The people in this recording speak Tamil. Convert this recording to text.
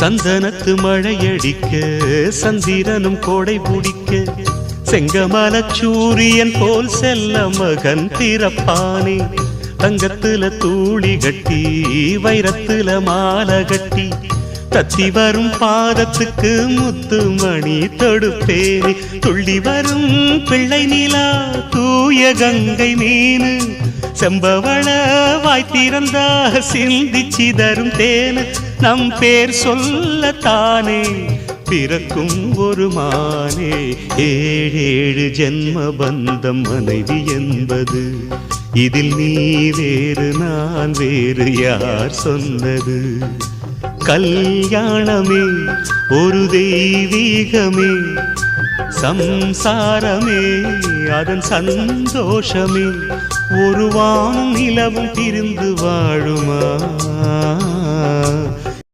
சந்தனத்து மழையடிக்க சந்திரனும் கோடை பிடிக்க செங்கமல சூரியன் போல் செல்ல மகன் திறப்பானே. தங்கத்துல தூளி கட்டி வைரத்துல மாலை கட்டி தத்தி வரும் பாதத்துக்கு முத்து மணி தொடுப்பேனே. துள்ளி வரும் பிள்ளை நிலா தூய கங்கை மீனு செம்பவள வாய் திறந்தா தரும் தேன நம் பேர் சொல்ல தானே. பிறக்கும் ஒரு மானே ஏழேழு ஜென்ம பந்தம் மனைவி என்பது. இதில் நீ வேறு நான் வேறு யார் சொன்னது? கல்யாணமே ஒரு தெய்வீகமே சம்சாரமே அதன் சந்தோஷமே ஒரு வானும் நிலவும் பிரிந்து வாழுமா?